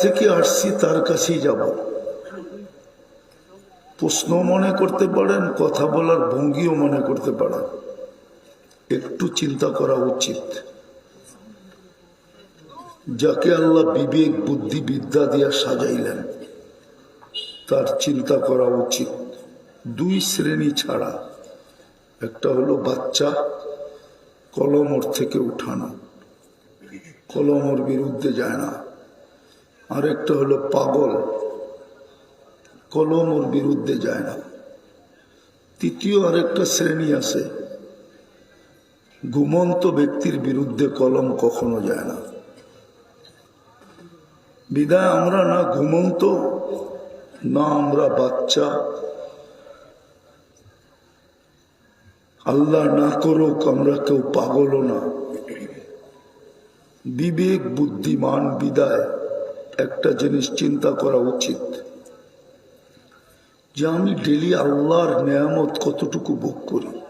থেকে আসছি, তার কাছেই যাব। প্রশ্ন মনে করতে পারেন, কথা বলার ভঙ্গিও মনে করতে পারেন। একটু চিন্তা করা উচিত। যাকে আল্লাহ বিবেক, বুদ্ধি, বিদ্যা দিয়া সাজাইলেন, তার চিন্তা করা উচিত। দুই শ্রেণি ছাড়া। একটা হলো বাচ্চা, কলম ওর থেকে উঠানো। কলম ওর বিরুদ্ধে যায় না। আরেকটা হলো পাগল। কলম ওর বিরুদ্ধে যায় না। তৃতীয় আরেকটা শ্রেণি আছে। ঘুমন্ত ব্যক্তির বিরুদ্ধে কলম কখনো যায় না। বিদায়, আমরা না ঘুমন্ত, না আমরা বাচ্চা। আল্লাহ না করুক, আমরা কেউ পাগলও না। বিবেক, বুদ্ধিমান, বিদায়। একটা জিনিস চিন্তা করা উচিত। যে আমি ডেলি আল্লাহর নেয়ামত কতটুকু ভোগ করি।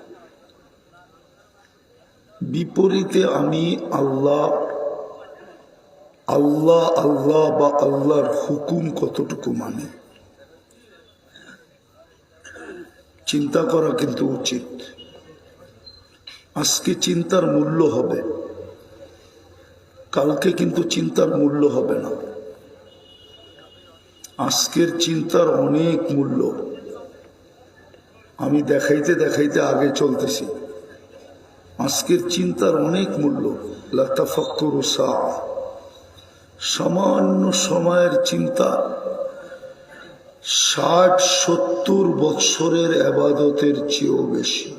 বিপরীতে আমি আল্লাহ আল্লাহ আল্লাহ বা আল্লাহর হুকুম কতটুকু মানে। চিন্তা করা কিন্তু উচিত। আজকে চিন্তার মূল্য হবে। কালকে কিন্তু চিন্তার মূল্য হবে না। আজকের চিন্তার অনেক মূল্য। আমি দেখাইতে দেখাইতে আগে চলতেছি। আজকের চিন্তার অনেক মূল্য। লতাফক্কর সামান্য সময়ের চিন্তা। ষাট, সত্তর বৎসরের আবাদতের চেয়েও বেশি।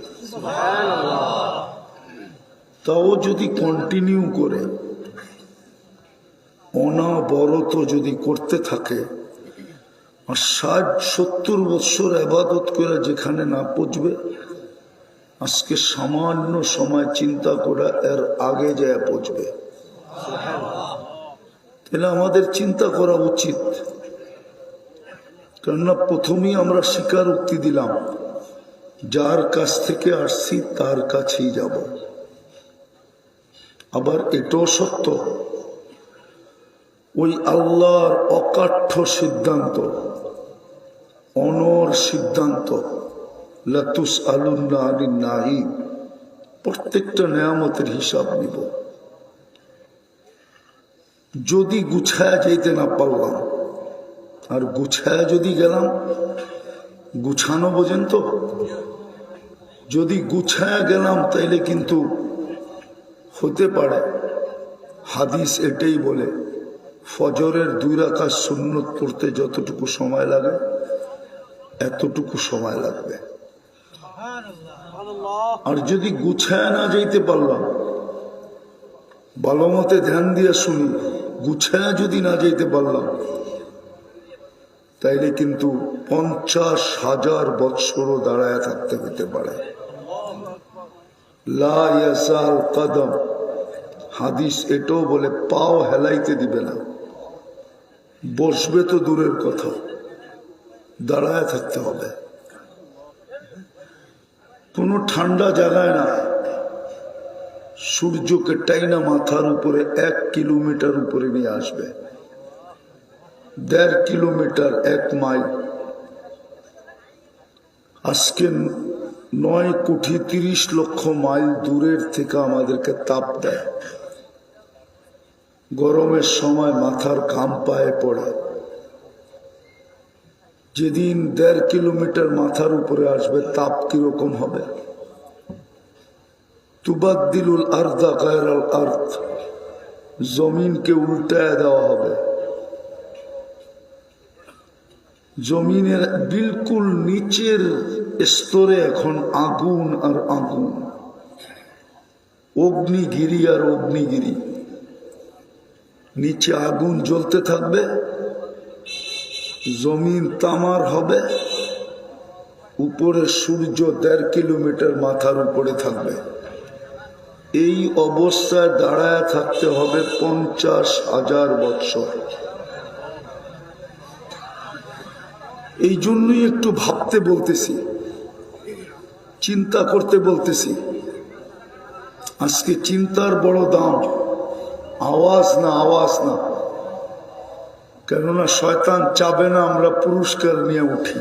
তাও যদি কন্টিনিউ করে, অনাবরত যদি করতে থাকে আর ষাট, সত্তর বৎসর আবাদত করে যেখানে না পচবে আজকে সামান্য সময় চিন্তা করা এর আগে যায় পচবে তাহলে আমাদের চিন্তা করা উচিত। কেননা প্রথমেই আমরা স্বীকার স্বীকারোক্তি দিলাম, যার কাছ থেকে আসছি তার কাছেই যাব। আবার এটাও সত্য, ওই আল্লাহর অকাঠ্য সিদ্ধান্ত অনর সিদ্ধান্ত। লাতুস আলুল্লাহ আলী নাহি প্রত্যেকটা নেয়ামতের হিসাব নিব। যদি গুছায়া যেতে না পারলাম, আর গুছায়া যদি গেলাম, গুছানো বোঝেন তো? যদি গুছায়া গেলাম, তাইলে কিন্তু হতে পারে। হাদিস এটাই বলে, ফজরের দুই রাখা সুন্নত পড়তে যতটুকু সময় লাগে এতটুকু সময় লাগবে। আর যদি গুছায় না যাইতে পারলাম ভালো মতে ধ্যান দিয়ে শুনি গুছায় যদি না যাইতে পারলাম তাইলে কিন্তু পঞ্চাশ হাজার বৎসরও দাঁড়ায় থাকতে হতে পারে। কদম হাদিস এটাও বলে পাও হেলাইতে দিবে না। বসবে তো দূরের কথা। দাঁড়ায় থাকতে হবে। কোনো ঠান্ডা জায়গায় না সূর্যকে টাইনা মাথার উপরে এক কিলোমিটার উপরে নিয়ে আসবে। দেড় কিলোমিটার এক মাইল। আজকে নয় কোটি তিরিশ লক্ষ মাইল দূরের থেকে আমাদেরকে তাপ দেয়। গরমের সময় মাথার ঘাম পায়ে পড়ে। যেদিন দেড় কিলোমিটার মাথার উপরে আসবে, তাপ কীরকম হবে? তুবাদ্দিলুল আর্দা কায়রাল আর্থ জমিনকে উল্টায় দেওয়া হবে। জমিনের বিলকুল নিচের স্তরে এখন আগুন আর আগুন। অগ্নিগিরি আর অগ্নিগিরি। নিচে আগুন জ্বলতে থাকবে জমিন তামার হবে, উপরে সূর্য দেড় কিলোমিটার মাথার উপরে থাকবে। এই অবস্থায় দাঁড়ায় থাকতে হবে পঞ্চাশ হাজার বৎসর। এই জন্যই একটু ভাবতে বলতেছি, চিন্তা করতে বলতেছি। আজকে চিন্তার বড় দাম, আওয়াজ না আওয়াজ না। কেননা শয়তান চাবে না আমরা পুরস্কার নিয়ে উঠি।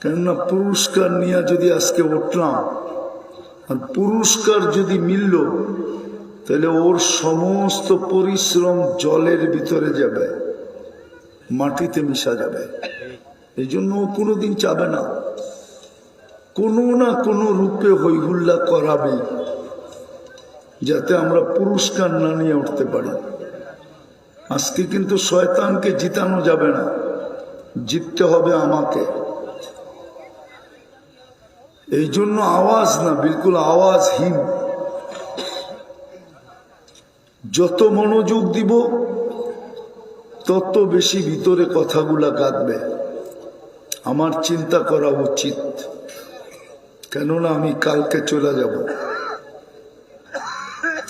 কেননা পুরস্কার নিয়ে যদি আজকে উঠলাম, আর পুরস্কার যদি মিলল, তাহলে ওর সমস্ত পরিশ্রম জলের ভিতরে যাবে, মাটিতে মিশা যাবে। এই জন্য ও কোনোদিন চাবে না। কোনো না কোনো রূপে হৈহুল্লা করাবে, যাতে আমরা পুরস্কার না নিয়ে উঠতে পারি। আজকে কিন্তু শয়তানকে জিতানো যাবে না। জিততে হবে আমাকে। এই জন্য আওয়াজ না, বিলকুল আওয়াজহীন। যত মনোযোগ দিব, তত বেশি ভিতরে কথাগুলা কাঁদবে। আমার চিন্তা করা উচিত। কেননা আমি কালকে চলে যাব।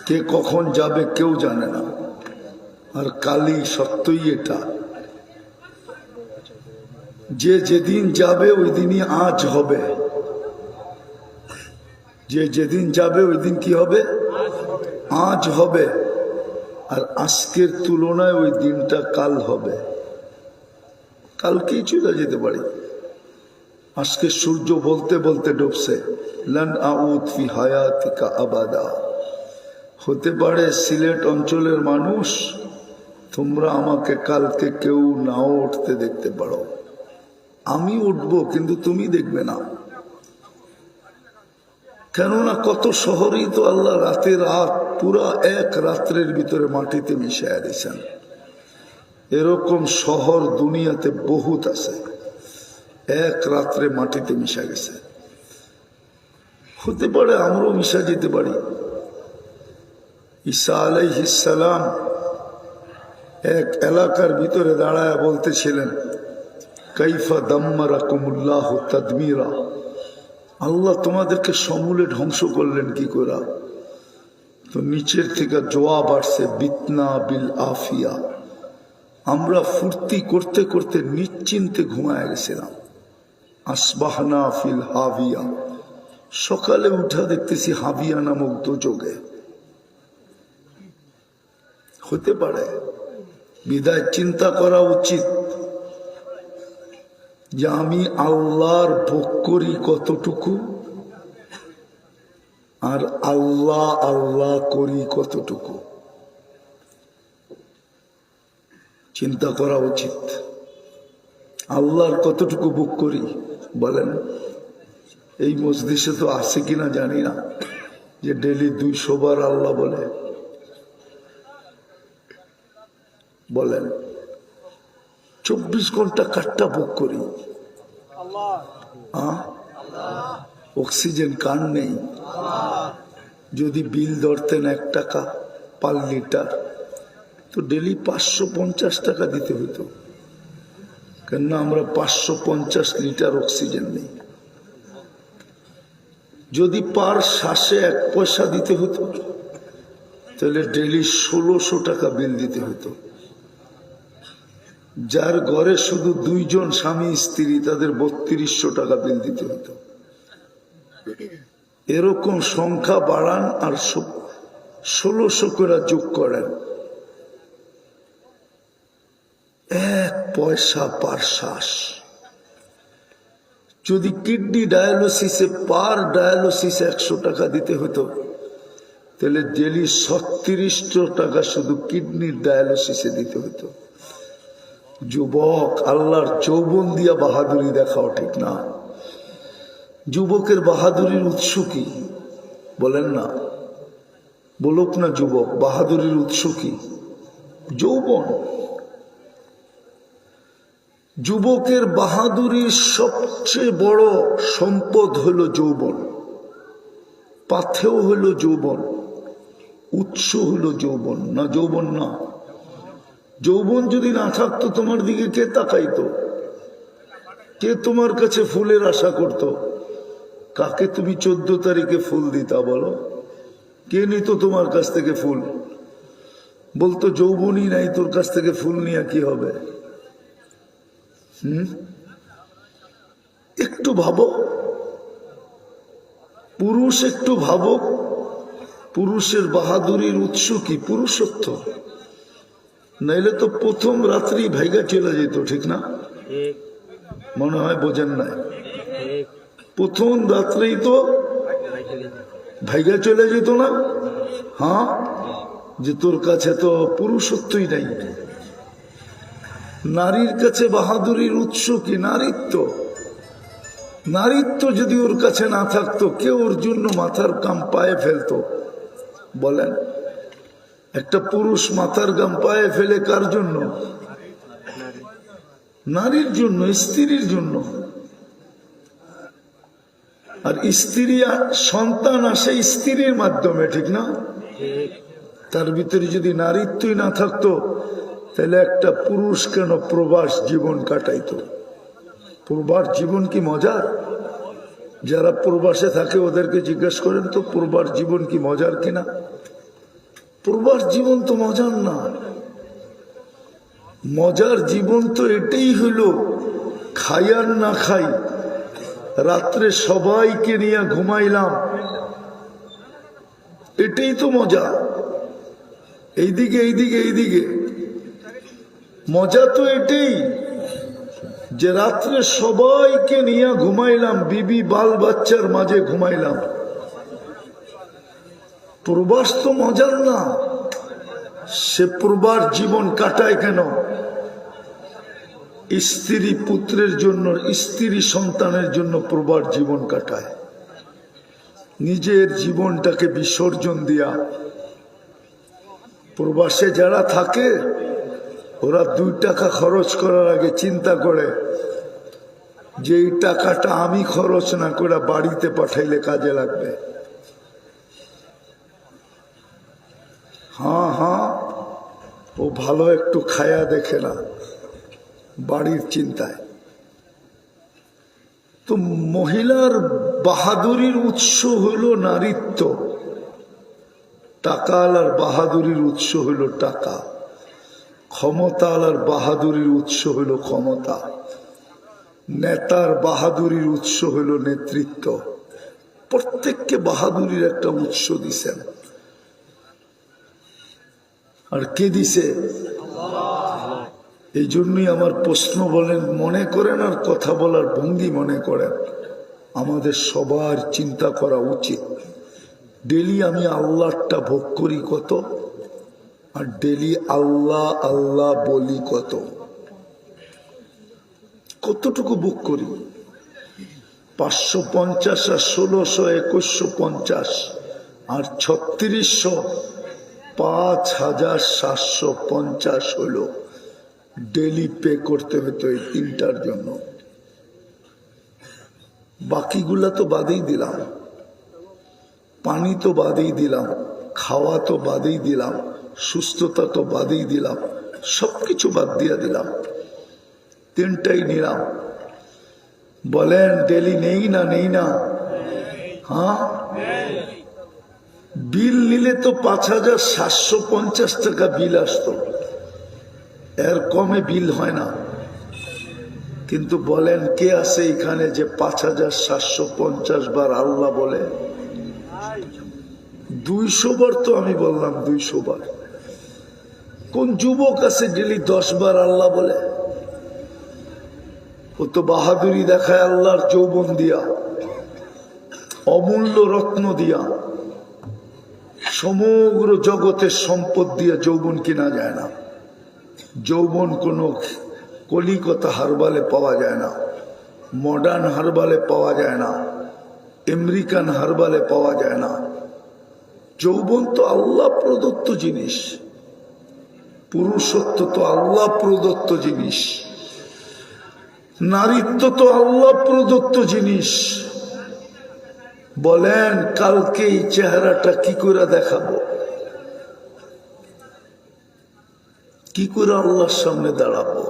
কে কখন যাবে কেউ জানে না। আর কালি সত্যই এটা। যে যেদিন যাবে ওই দিনই আজ হবে। যে যেদিন যাবে ওই দিন কি হবে? আজ হবে। আর আজকের তুলনায় ওই দিনটা কাল হবে। কালকেই চলে যেতে পারি? আজকে সূর্য বলতে বলতে ডুবছে। লন আউদ হায়াতিকা আবাদা। হতে পারে সিলেট অঞ্চলের মানুষ তোমরা আমাকে কালকে কেউ নাও উঠতে দেখতে পারো। আমি উঠবো, কিন্তু তুমি দেখবে না। কেননা কত শহরেই তো আল্লাহ রাতে রাত পুরা এক রাত্রের ভিতরে মাটিতে মিশাইয়া দিয়েছেন। এরকম শহর দুনিয়াতে বহুত আছে। এক রাত্রে মাটিতে মিশা গেছে। হতে পারে আমরাও মিশা যেতে পারি। ঈসা আলাইহিসালাম এক এলাকার ভিতরে দাঁড়ায় বলতেছিলেন, কাইফা দাম্মারা কুমুল্লাহ তদমিরা। আল্লাহ তোমাদেরকে সমূলে ধ্বংস করলেন কি করে? তো নিচের থেকে জোয়াব আসছে, বিতনা বিল আফিয়া। আমরা ফুর্তি করতে করতে নিশ্চিন্তে ঘুমায় গেছিলাম। আসবাহনা ফিল হাভিয়া সকালে উঠা দেখতেছি হাবিয়া নামক দোযোগে। হতে পারে। বিদায় চিন্তা করা উচিত যে আমি আল্লাহর ভোগ করি কতটুকু আর আল্লাহ আল্লাহ করি কতটুকু। চিন্তা করা উচিত। আল্লাহর কতটুকু ভোগ করি বলেন? এই মসজিদে তো আছে কিনা জানি না। যে ডেলি দুইশো বার আল্লাহ বলে। বলেন, চব্বিশ ঘণ্টা কাঠটা ভোগ করি? অক্সিজেন কার নেই। যদি বিল ধরতেন এক টাকা পার লিটার, তো ডেলি পাঁচশো পঞ্চাশ টাকা দিতে হতো কেননা আমরা পাঁচশো পঞ্চাশ লিটার অক্সিজেন নেই। যদি পার শ্বাসে এক পয়সা দিতে হতো, তাহলে ডেলি ষোলোশো টাকা বিল দিতে হতো। যার ঘরে শুধু দুইজন স্বামী, স্ত্রী, তাদের বত্রিশশো টাকা বিল দিতে হতো। এরকম সংখ্যা বাড়ান আর ষোলোশো করে যোগ করেন। এক পয়সা পার শ্বাস। যদি কিডনি ডায়ালিসিসে পার ডায়ালিসিস একশো টাকা দিতে হতো, তাহলে ডেলি ছত্রিশশো টাকা শুধু কিডনির ডায়ালিসিসে দিতে হতো। যুবক, আল্লাহর যৌবন দিয়া বাহাদুরি দেখাও ঠিক না। যুবকের বাহাদুরির উৎস কি? বলেন না। বলুক না যুবক, বাহাদুরির উৎস কি? যৌবন। যুবকের বাহাদুরির সবচেয়ে বড় সম্পদ হলো যৌবন। পাথেও হলো যৌবন। উৎস হলো যৌবন। না যৌবন না। যৌবন যদি না থাকতো, তোমার দিকে কে তাকাইতো? কে তোমার কাছে ফুলের আশা করত? কাকে তুমি চোদ্দ তারিখে ফুল দিতা বলো? কে নিত তোমার কাছ থেকে ফুল? বলতো, যৌবনই নাই, তোর কাছ থেকে ফুল নিয়ে কি হবে? হুম? একটু ভাবো। পুরুষ একটু ভাবো। পুরুষের বাহাদুরির উৎস কি? পুরুষত্ব। নাইলে তো প্রথম রাত্রি ভাইগা চলে যেত ঠিক না? মনে হয় বোঝেন নাই। প্রথম রাত্রেই তো ভাইগা চলে যেত না? হ্যাঁ? যে তোর কাছে তো পুরুষত্বই নাই। নারীর কাছে বাহাদুরির উৎস কি? নারীত্ব। নারীত্ব যদি ওর কাছে না থাকতো কেউ ওর জন্য মাথার কাম পায়ে ফেলতো। বলেন। একটা পুরুষ মাথার গাম পায়ে ফেলে কার জন্য? নারীর জন্য, স্ত্রীর জন্য। আর স্ত্রী সন্তান আসে স্ত্রীর মাধ্যমে, ঠিক না? তার ভিতরে যদি নারীত্বই না থাকতো, তাহলে একটা পুরুষ কেন প্রবাস জীবন কাটাইতো? প্রবাস জীবন কি মজার? যারা প্রবাসে থাকে, ওদেরকে জিজ্ঞেস করেন তো, প্রবাস জীবন কি মজার কিনা? প্রবাস জীবন তো মজার না। মজার জীবন তো এটাই হইল খাই আর না খাই। রাত্রে সবাইকে নিয়ে ঘুমাইলাম। এটাই তো মজা। এইদিকে এইদিকে এইদিকে। মজা তো এটাই যে রাত্রে সবাইকে নিয়ে ঘুমাইলাম, বিবি বাল বাচ্চার মাঝে ঘুমাইলাম। প্রবাস তো মজার না। সে প্রবার জীবন কাটায় কেন? স্ত্রী পুত্রের জন্য, স্ত্রী সন্তানের জন্য প্রবার জীবন কাটায়। নিজের জীবনটাকে বিসর্জন দিয়া প্রবাসে যারা থাকে, ওরা দুই টাকা খরচ করার আগে চিন্তা করে যে এই টাকাটা আমি খরচ না করে বাড়িতে পাঠাইলে কাজে লাগবে। হ্যাঁ হ্যাঁ। ও ভালো একটু খায়া দেখে না, বাড়ির চিন্তায়। তো মহিলার বাহাদুরির উৎস হইল নারীত্ব। টাকা আলার বাহাদুরির উৎস হইল টাকা। ক্ষমতা আর বাহাদুরির উৎস হইল ক্ষমতা। নেতার বাহাদুরির উৎস হইল নেতৃত্ব। প্রত্যেককে বাহাদুরির একটা উৎস দিছেন। আর কে দিছে? এই জন্যই আমার প্রশ্ন বলেন, মনে করেন আর কথা বলার ভঙ্গি মনে করেন। আমাদের সবার চিন্তা করা উচিত। ডেলি আমি আল্লাহটা ভোগ করি কত? আর ডেলি আল্লাহ আল্লাহ বলি কত? কতটুকু বুক করি? পাঁচশো পঞ্চাশ আর ষোলোশো, একুশশো পঞ্চাশ, আর ছত্রিশশো পাঁচ হাজার সাতশো পঞ্চাশ হলো ডেলি পে করতে হতো এই তিনটার জন্য। বাকিগুলা তো বাদেই দিলাম। পানি তো বাদেই দিলাম, খাওয়া তো বাদেই দিলাম, সুস্থতা তো বাদেই দিলাম সব কিছু বাদ দিয়ে দিলাম। তিনটাই নিলাম। বলেন, ডেলি নেই না নেই না? হ্যাঁ? বিল নিলে তো পাঁচ হাজার সাতশো পঞ্চাশ টাকা বিল আসতো। এর কমে বিল হয় না। কিন্তু বলেন, কে আছে এখানে যে পাঁচ হাজার সাতশো পঞ্চাশ বার আল্লাহ বলে? দুইশো বার তো আমি বললাম দুইশো বার। কোন যুবক আছে ডেলি দশ বার আল্লাহ বলে? ও তো বাহাদুরি দেখায় আল্লাহর যৌবন দিয়া, অমূল্য রত্ন দিয়া। সমগ্র জগতের সম্পদ দিয়ে যৌবন কিনা যায় না। যৌবন কোনো কলিকতা হারবালে পাওয়া যায় না। মডার্ন হারবালে পাওয়া যায় না। আমেরিকান হারবালে পাওয়া যায় না। যৌবন তো আল্লাহ প্রদত্ত জিনিস। পুরুষত্ব তো আল্লাহ প্রদত্ত জিনিস। নারীত্ব তো আল্লাহ প্রদত্ত জিনিস। বলেন, কালকে এই চেহারাটা কি করে দেখাবো? কি করে আল্লাহর সামনে দাঁড়াবো?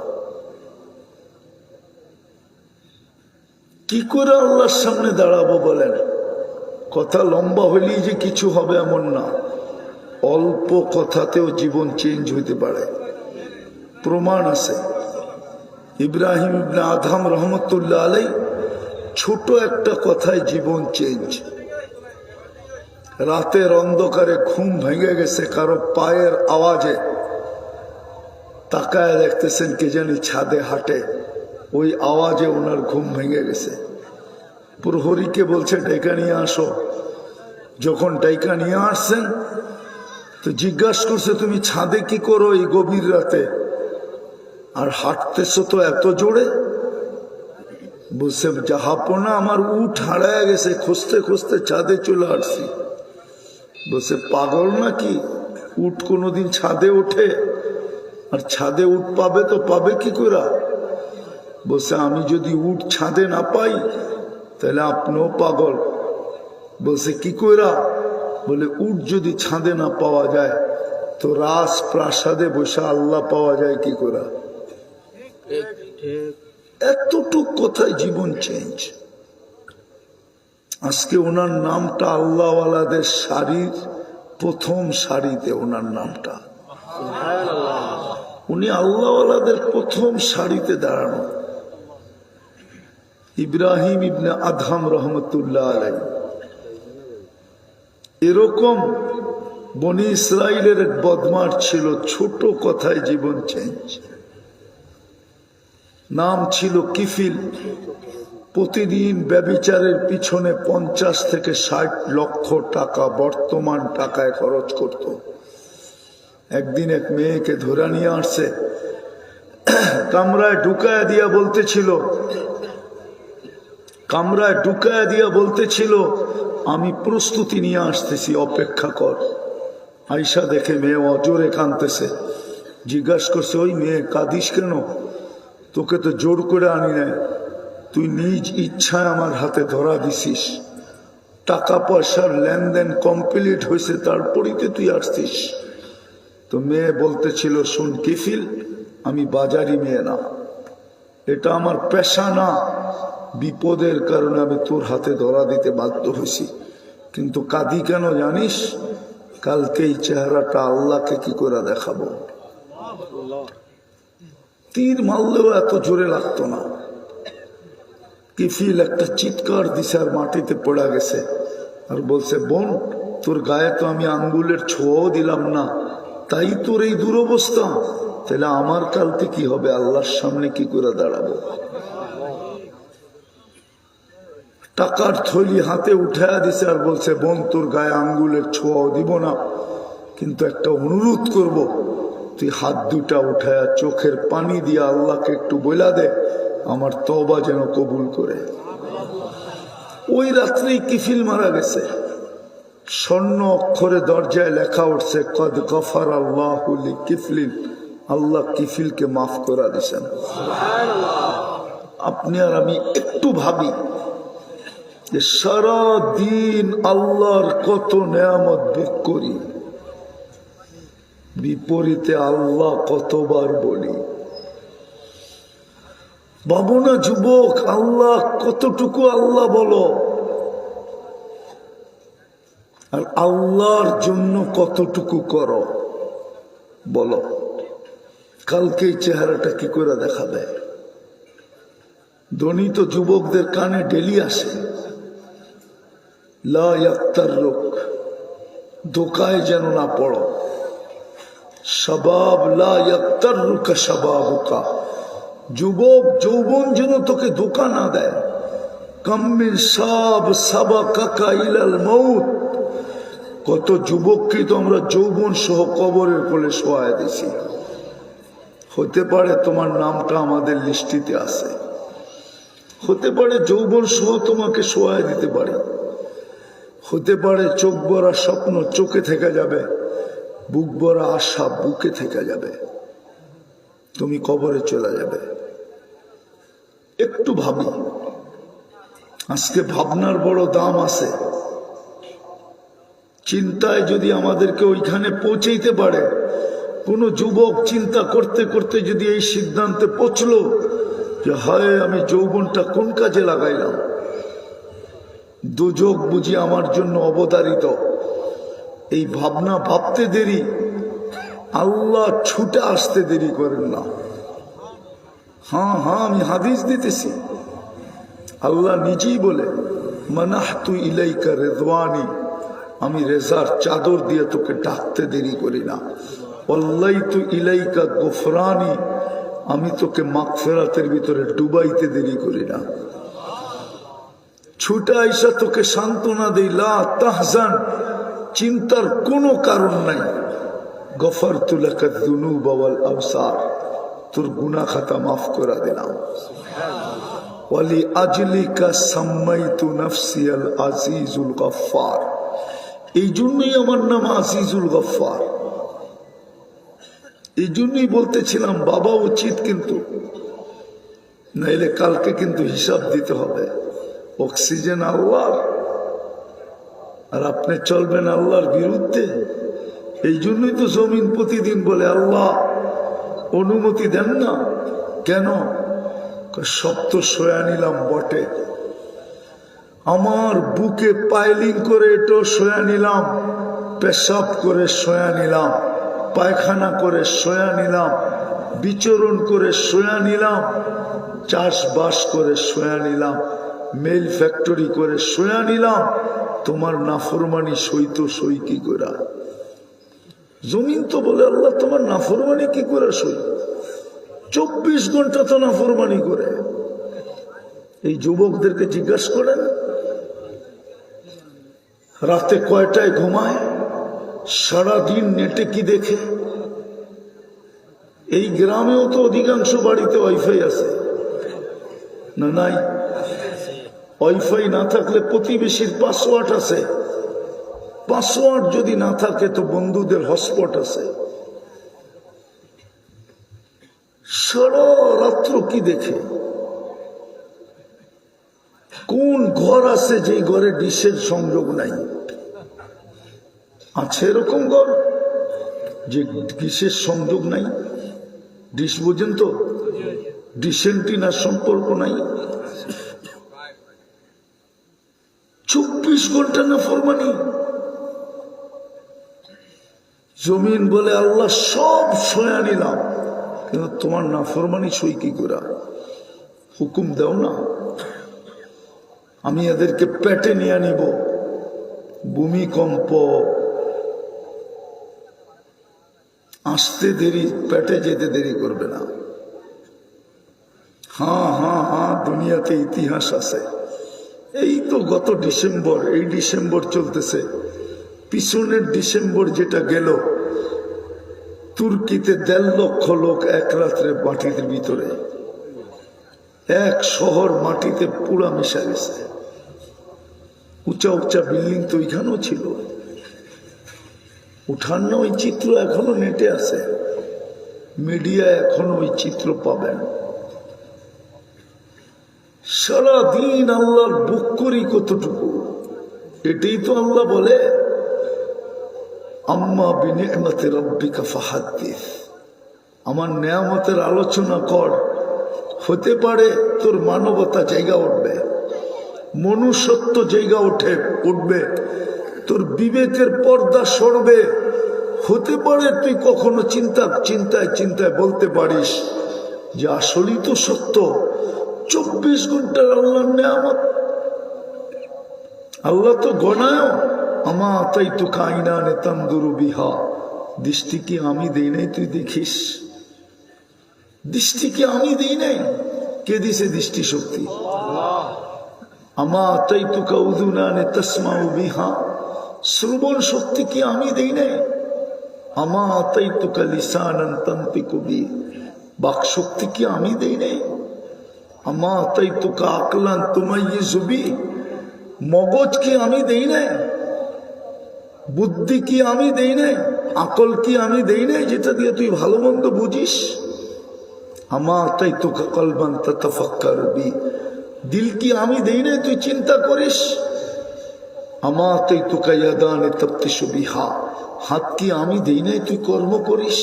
কি করে আল্লাহর সামনে দাঁড়াবো বলেন? কথা লম্বা হইলেই যে কিছু হবে এমন না। অল্প কথাতেও জীবন চেঞ্জ হইতে পারে। প্রমাণ আছে। ইব্রাহিম ইবনে আধাম রহমতুল্লাহ আলাই ছোট একটা কথায় জীবন চেঞ্জ রাতের অন্ধকারে ঘুম ভেঙে গেছে কারও পায়ের আওয়াজে। তাকায় দেখতেছেন কে জানি ছাদে হাঁটে। ওই আওয়াজে ওনার ঘুম ভেঙে গেছে। প্রহরীকে বলছে, ডেকা নিয়ে আসো। যখন ডাইকা নিয়ে আসছেন, তো জিজ্ঞাসা করছে, তুমি ছাদে কি করো এই গভীর রাতে? আর হাঁটতেছো তো এত জোরে? বলছে জাহাপনা আমার উঠ হারায় গেছে, খুঁজতে খুঁজতে ছাদে চলে আসছি। বলছে, পাগল নাকি? উঠ কোনোদিন ছাদে ওঠে? আর ছাদে উঠ পাবে তো পাবে কি করে? বসে আমি যদি উঠ ছাদে না পাই, তাহলে আপনিও পাগল। বলছে, কি কইরা? বলে, উঠ যদি ছাদে না পাওয়া যায়, তো রাস প্রাসাদে বসে আল্লাহ পাওয়া যায় কি করা এতটুক কথায় জীবন চেঞ্জ আজকে ওনার নামটা আল্লাহওয়ালাদের শাড়ির প্রথম শাড়িতে ওনার নামটা। উনি আল্লাহওয়ালাদের প্রথম শাড়িতে দাঁড়ানো। ইব্রাহিম ইবনে আদহাম রহমতুল্লাহ আলাই। এরকম বনি ইসরায়েলের এক বদমার ছিল ছোট কথায় জীবন চেঞ্জ নাম ছিল কিফিল। প্রতিদিন ব্যবিচারের পিছনে পঞ্চাশ থেকে ষাট লক্ষ টাকা বর্তমান টাকায় খরচ করত। একদিন এক মেয়েকে ধরে নিয়ে আসছে। কামরায় ঢুকায় দিয়া বলতেছিল, কামরায় ঢুকায় দিয়া বলতেছিল, আমি প্রস্তুতি নিয়ে আসতেছি, অপেক্ষা কর। আইসা দেখে মেয়ে অজোরে কানতেছে জিজ্ঞাসা করছে, ওই মেয়ে কাঁদিস কেন? তোকে তো জোর করে আনি নাই। তুই নিজ ইচ্ছায় আমার হাতে ধরা দিছিস। টাকা পয়সার লেনদেন কমপ্লিট হয়েছে, তারপরেই তো তুই আসছিস তো মেয়ে বলতেছিল, শুন কিফিল, আমি বাজারি মেয়ে না। এটা আমার পেশা না। বিপদের কারণে আমি তোর হাতে ধরা দিতে বাধ্য হয়েছি। কিন্তু কাঁদি কেন জানিস? কালকে এই চেহারাটা আল্লাহকে কি করে দেখাবো? তীর মারলেও এত জোরে লাগতো না। কিফিল একটা চিৎকার দিছে আর মাটিতে পড়া গেছে। আর বলছে, বোন, তোর গায়ে তো আমি আঙ্গুলের ছোঁয়াও দিলাম না। তাই তোর এই দুরবস্থা। তাহলে আমার কালকে কি হবে? আল্লাহর সামনে কি করে দাঁড়াবো? টাকার থলি হাতে উঠায়া দিছে আর বলছে, বোন, তোর গায়ে আঙ্গুলের ছোঁয়াও দিব না। কিন্তু একটা অনুরোধ করব। তুই হাত দুটা উঠায়া চোখের পানি দিয়ে আল্লাহকে একটু বইলা দে, আমার তবা যেন কবুল করে। ওই রাত্রেই কিফিল মারা গেছে। স্বর্ণ অক্ষরে দরজায় লেখা উঠছে, কদ গফার আল্লাহ কিফলিন আল্লাহ কিফিলকে মাফ করা দিছেন। আপনি আর আমি একটু ভাবি যে সারা দিন আল্লাহর কত নেয়ামত ভোগ করি। বিপরীতে আল্লাহ কতবার বলি? বাবনা যুবক, আল্লাহ কতটুকু আল্লাহ বলো? আর আল্লাহর জন্য কতটুকু করো? বলো। কালকে চেহারাটা কি করে দেখাবে দনিত যুবকদের কানে ডেলি আসে। রোগ দোকায় যেন না পড়ো। সবাব লাক্তার রুকা সবাবুকা যুবক, যৌবন যেন তোকে ধোকা না দেয়। কম্মির সব সাবা কাকা ইলাল মৌত কত যুবককে তো আমরা যৌবন সহ কবরের কোলে শোয়ায় দিছি। হতে পারে তোমার নামটা আমাদের লিস্টিতে আছে। হতে পারে যৌবন সহ তোমাকে শোয়ায় দিতে পারে। হতে পারে চোখ ভরা স্বপ্ন চোখে থেকে যাবে। বুক ভরা আশা বুকে থেকে যাবে। তুমি কবরে চলে যাবে। একটু ভাবি। আজকে ভাবনার বড় দাম আছে। চিন্তায় যদি আমাদেরকে ওইখানে পৌঁছাইতে পারে, কোনো যুবক চিন্তা করতে করতে যদি এই সিদ্ধান্তে পৌঁছলো যে, হয়, আমি যৌবনটা কোন কাজে লাগাইলাম? দুযোগ বুঝি আমার জন্য অবতারিত এই ভাবনা ভাবতে দেরি। আল্লাহ ছুটে আসতে দেরি করেন না। হ্যাঁ হ্যাঁ আমি হাদিস দিতেছি। আল্লাহ নিজেই বলে মানাহ তুই ইলাইকা রেদওয়ানি, আমি রেজার চাদর দিয়ে তোকে ডাকতে দেরি করি না। অল্লাইতু ইলাইকা গোফরানি, আমি তোকে মাগফেরাতের ভিতরে ডুবাইতে দেরি করি না। ছুটে আইসা তোকে সান্ত্বনা দিই, লা তাহজান চিন্তার কোনো কারণ নাই। গফর তুলাকা দুনু বাওয়াল আবসার। তোর গুনা খাতা মাফ করে দিলাম। ওয়ালি আজলিকা সাম্মাইতু নফসি আল আজিজুল গফফার। এই জন্যই আমার নাম আজিজুল গফফার। এই জন্যই বলতেছিলাম, বাবা উচিত কিন্তু। নাইলে কালকে কিন্তু হিসাব দিতে হবে। অক্সিজেন আল্লাহর আর আপনি চলবেন আল্লাহর বিরুদ্ধে। এই জন্যই তো জমিন প্রতিদিন বলে আল্লাহ অনুমতি দেন না। কেন? কয়, সব তো সয়া নিলাম বটে। আমার বুকে পাইলিং করে এটো সয়া নিলাম পেশাব করে সয়া নিলাম পায়খানা করে সয়া নিলাম বিচরণ করে সয়া নিলাম চাষবাস করে সয়া নিলাম মেল ফ্যাক্টরি করে সয়া নিলাম তোমার নাফরমানি সইত সই কি করে জমিন তো বলে আল্লাহ, তোমার নাফরমানি কি করে সই? চব্বিশ ঘণ্টা তো নাফরমানি করে। এই যুবকদেরকে জিজ্ঞাসা করেন রাতে কয়টায় ঘুমায়? সারাদিন নেটে কি দেখে? এই গ্রামেও তো অধিকাংশ বাড়িতে ওয়াইফাই আছে। না, নাই। ওয়াইফাই না থাকলে প্রতিবেশীর পাসওয়ার্ড আছে। পাসওয়ার্ড যদি না থাকে তো বন্ধুদের হটস্পট আছে। সারা রাত্র কি দেখে? কোন ঘর আছে যে ঘরে ডিশের সংযোগ নাই? আছে এরকম ঘর যে ডিশের সংযোগ নাই? ডিশ বুঝেন তো? ডিসেন্টিনার সম্পর্ক নাই চব্বিশ ঘণ্টা জমিন বলে আল্লাহ সব সয়া নিলাম। কিন্তু তোমার না ফরমানি সই কি করা হুকুম দাও না। আমি এদেরকে পেটে নিয়ে নিব ভূমিকম্প। আসতে দেরি, পেটে যেতে দেরি করবে না। হ্যাঁ হ্যাঁ হ্যাঁ দুনিয়াতে ইতিহাস আছে। এই তো গত ডিসেম্বর, এই ডিসেম্বর চলতেছে। পিছনের ডিসেম্বর যেটা গেল, তুর্কিতে দেড় লক্ষ লোক এক রাত্রে মাটির ভিতরে। এক শহর মাটিতে পুরা মিশা গেছে। উঁচা উঁচা বিল্ডিং তো ওইখানেও ছিল। উঠান ওই চিত্র এখনও নেটে আছে। মিডিয়া এখনও ওই চিত্র পাবেন। সারাদিন আল্লাহর বুক করি কতটুকু? এটাই তো আল্লাহ বলে, আম্মা বিনিয়মতে রব্বিকা ফাহাদ্দিস। আমার নেয়ামতের আলোচনা কর, হতে পারে তোর মানবতা জায়গা উঠবে, মনুষ্যত্ব জায়গা উঠে, উঠবে, তোর বিবেকের পর্দা সরবে, হতে পারে তুই কখনো চিন্তা, চিন্তায় চিন্তায় বলতে পারিস যে আসলেই তো সত্য চব্বিশ ঘণ্টার আল্লাহ নেয়ামত। আল্লাহ তো গণায়। আমা তাই তো কাইনা নে তন্দুরু বিহা। দৃষ্টি কি আমি দেই নাই তুই দেখিস? দৃষ্টি কি আমি দেই নাই? কে দিছে দৃষ্টি শক্তি? আমা তাই তো কৌদুনা নে তসমাউ বিহা। শ্রবণ শক্তি কি আমি দেই নাই? আমা তাই তো কালিসানন তন্তি কবি বাক শক্তি কি আমি দেই নাই? তাই তো আকলান তোমায় জুবি মগজ কি আমি দেই নাই বুদ্ধি কি আমি দেই নাই আকল কি আমি দেই নাই যেটা দিয়ে তুই ভালো মন্দ বুঝিস আমার তাই তো কলবান তফাক্কার দিল কি আমি দেই নাই তুই চিন্তা করিস আমার তাই তো কায়াদানে তপ্তি সুবিহা হাত কি আমি দেই নাই তুই কর্ম করিস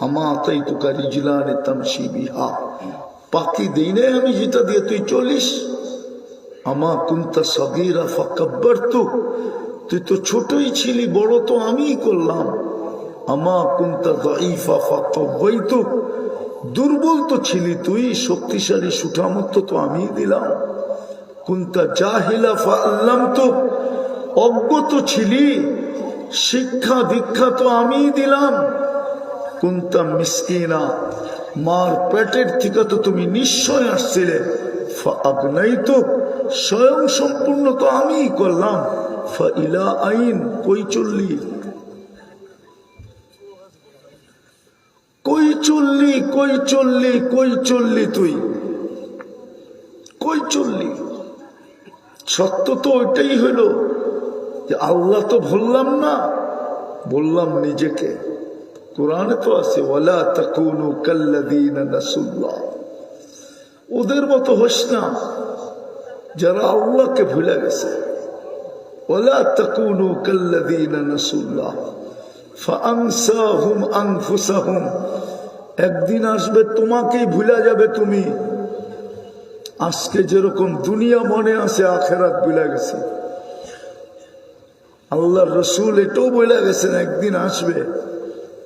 আমা তাই তো কারিজলানে তামসি বিহা পাকি দেই নাই আমি যেটা দিয়ে তুই চলিস। আমা কুন্তা সগিরা ফাকাব্বার তো তুই তো ছোটই ছিলি, বড় তো আমিই করলাম। আমা কুন্তা দাইফা ফাকাব্বাইতু। দুর্বল তো ছিলি তুই, শক্তিশালী সুঠামত্ব তো আমিই দিলাম। কুন্তা জাহিলা ফাল্লাম তো অজ্ঞ তো ছিলি, শিক্ষা দীক্ষা তো আমিই দিলাম। কুন্তা মিসকিনা। মার পেটের থেকে তো তুমি নিশ্চয় আসছিলে। আগ্নাই তো স্বয়ং সম্পূর্ণ তো আমিই করলাম। ইলা আইন, কই চললি? কই চললি কই চললি কই চললি তুই? কই চললি? সত্য তো ওইটাই হইল যে আল্লাহ তো বললাম না, বললাম নিজেকে। কোরআনে তো আছে, ওয়ালা তাকুনু কাল্লাযীনা নাসুল্লাহ। ওদের মতো হোস না যারা আল্লাহকে ভুলে গেছে। ওয়ালা তাকুনু কাল্লাযীনা নাসুল্লাহ। ফাআনসাহুম আনফুসাহুম। একদিন আসবে, তোমাকেই ভুলে যাবে তুমি। আজকে যেরকম দুনিয়া মনে আছে, আখেরাত ভুলে গেছে। আল্লাহ রসুল এটাও বলে গেছেন, একদিন আসবে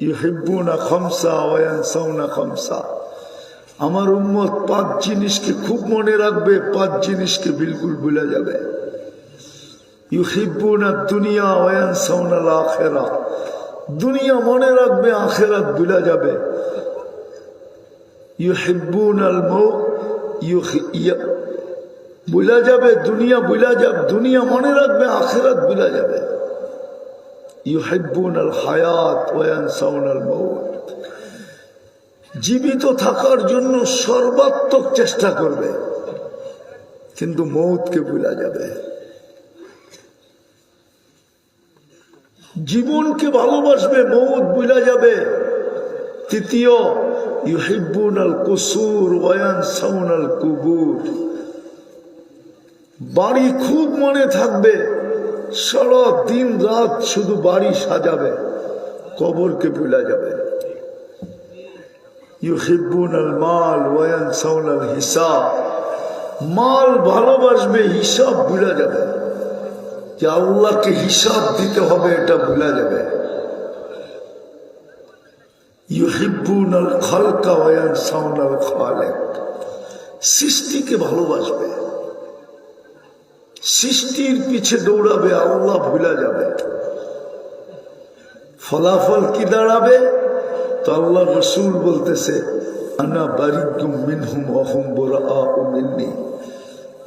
ইউহিব্বুনা খামসা ওয়ায়ানসাউনা খামসা। আমার উম্মত পাঁচ জিনিসকে খুব মনে রাখবে, পাঁচ জিনিসকে বিলকুল ভুলে যাবে। ইউহিব্বুনা দুনিয়া ওয়ায়ানসাউনা আখেরা দুনিয়া মনে রাখবে, আখেরাত ভুলে যাবে। ইউহিব্বুন আল মৌ বুলা যাবে, দুনিয়া বুলা যাবে, দুনিয়া মনে রাখবে, আখেরাত বুলা যাবে। ইউহিব্বুন আল হায়াত ওয়ানসাউন আল মৌত জীবিত থাকার জন্য সর্বাত্মক চেষ্টা করবে, কিন্তু মৌতকে ভুলা যাবে। জীবনকে ভালোবাসবে, মৌত ভুলা যাবে। তৃতীয়, ইউহিব্বুন আল কুসুর ওয়ান সাউন আল কুবুর। বাড়ি খুব মনে থাকবে সারা দিন রাত শুধু বাড়ি সাজাবে, কবরকে ভুলা যাবে। হিসাব। মাল ভালোবাসবে, হিসাব ভুলা যাবে। যে আল্লাহকে হিসাব দিতে হবে, এটা ভুলা যাবে। ইউহিব্বুন আল খালকা ওয়ান সাউন আল খালেক। সৃষ্টিকে ভালোবাসবে। সৃষ্টির পিছে দৌড়াবে, আল্লাহ ভুলা যাবে। ফলাফল কি দাঁড়াবে? তো আল্লাহ রসুল বলতেছে অহম বোরা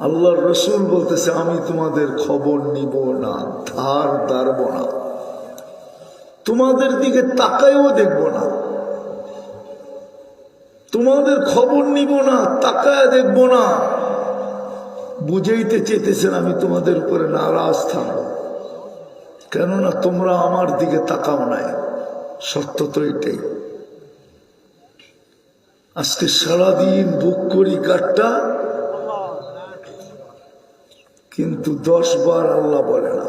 আল্লাহ রসুল বলতেছে, আমি তোমাদের খবর নিব না, ধার দাঁড়ব না। তোমাদের দিকে তাকায়ও দেখব না। তোমাদের খবর নিব না, তাকায় দেখব না। বুঝাইতে চেতেছেন আমি তোমাদের উপরে নারাজ থাকব কেননা তোমরা আমার দিকে তাকাও নাই। সত্য তো এটাই। আজকে সারাদিন বুক করি কাঠটা কিন্তু দশ বার আল্লাহ বলে না।